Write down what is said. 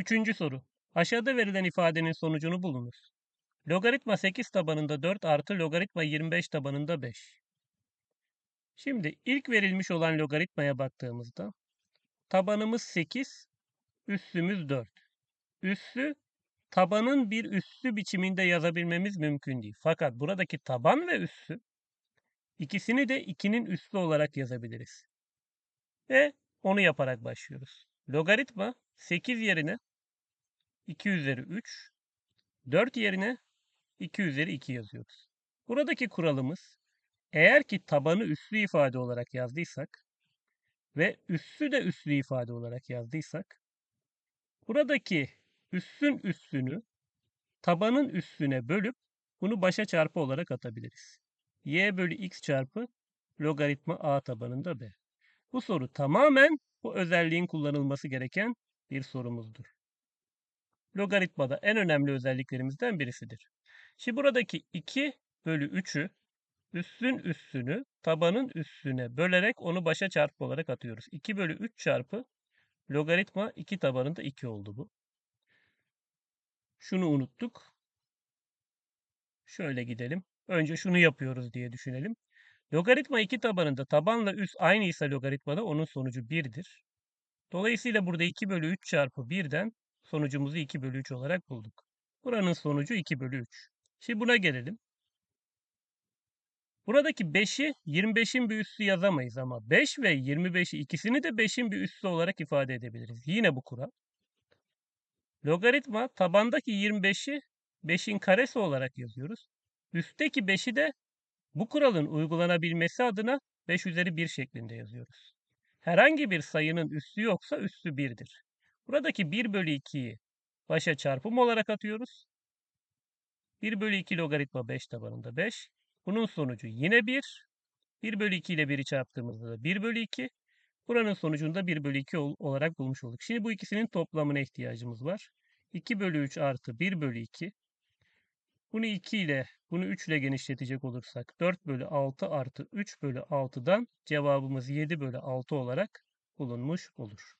Üçüncü soru. Aşağıda verilen ifadenin sonucunu bulunuz. Logaritma 8 tabanında 4 artı logaritma 25 tabanında 5. Şimdi ilk verilmiş olan logaritmaya baktığımızda tabanımız 8, üssümüz 4. Üssü tabanın bir üssü biçiminde yazabilmemiz mümkün değil. Fakat buradaki taban ve üssü ikisini de 2'nin üssü olarak yazabiliriz. Ve onu yaparak başlıyoruz. Logaritma 8 yerine 2 üzeri 3, 4 yerine 2 üzeri 2 yazıyoruz. Buradaki kuralımız eğer ki tabanı üslü ifade olarak yazdıysak ve üssü de üslü ifade olarak yazdıysak buradaki üssün üssünü tabanın üstüne bölüp bunu başa çarpı olarak atabiliriz. y bölü x çarpı logaritma a tabanında b. Bu soru tamamen bu özelliğin kullanılması gereken bir sorumuzdur. Logaritmada en önemli özelliklerimizden birisidir. Şimdi buradaki 2 bölü 3'ü üssün üssünü tabanın üstüne bölerek onu başa çarpı olarak atıyoruz. 2 bölü 3 çarpı logaritma 2 tabanında 2 oldu bu. Şunu unuttuk. Şöyle gidelim. Önce şunu yapıyoruz diye düşünelim. Logaritma 2 tabanında tabanla üst aynıysa logaritmada onun sonucu 1'dir. Dolayısıyla burada 2 bölü 3 çarpı 1'den sonucumuzu 2 bölü 3 olarak bulduk. Buranın sonucu 2 bölü 3. Şimdi buna gelelim. Buradaki 5'i 25'in bir üssü yazamayız ama 5 ve 25'i ikisini de 5'in bir üssü olarak ifade edebiliriz. Yine bu kural. Logaritma tabandaki 25'i 5'in karesi olarak yazıyoruz. Üstteki 5'i de bu kuralın uygulanabilmesi adına 5 üzeri 1 şeklinde yazıyoruz. Herhangi bir sayının üssü yoksa üssü 1'dir. Buradaki 1 bölü 2'yi başa çarpım olarak atıyoruz. 1 bölü 2 logaritma 5 tabanında 5. Bunun sonucu yine 1. 1 bölü 2 ile 1'i çarptığımızda da 1 bölü 2. Buranın sonucunda 1 bölü 2 olarak bulmuş olduk. Şimdi bu ikisinin toplamına ihtiyacımız var. 2 bölü 3 artı 1 bölü 2. Bunu 2 ile, bunu 3 ile genişletecek olursak 4 bölü 6 artı 3 bölü 6'dan cevabımız 7 bölü 6 olarak bulunmuş olur.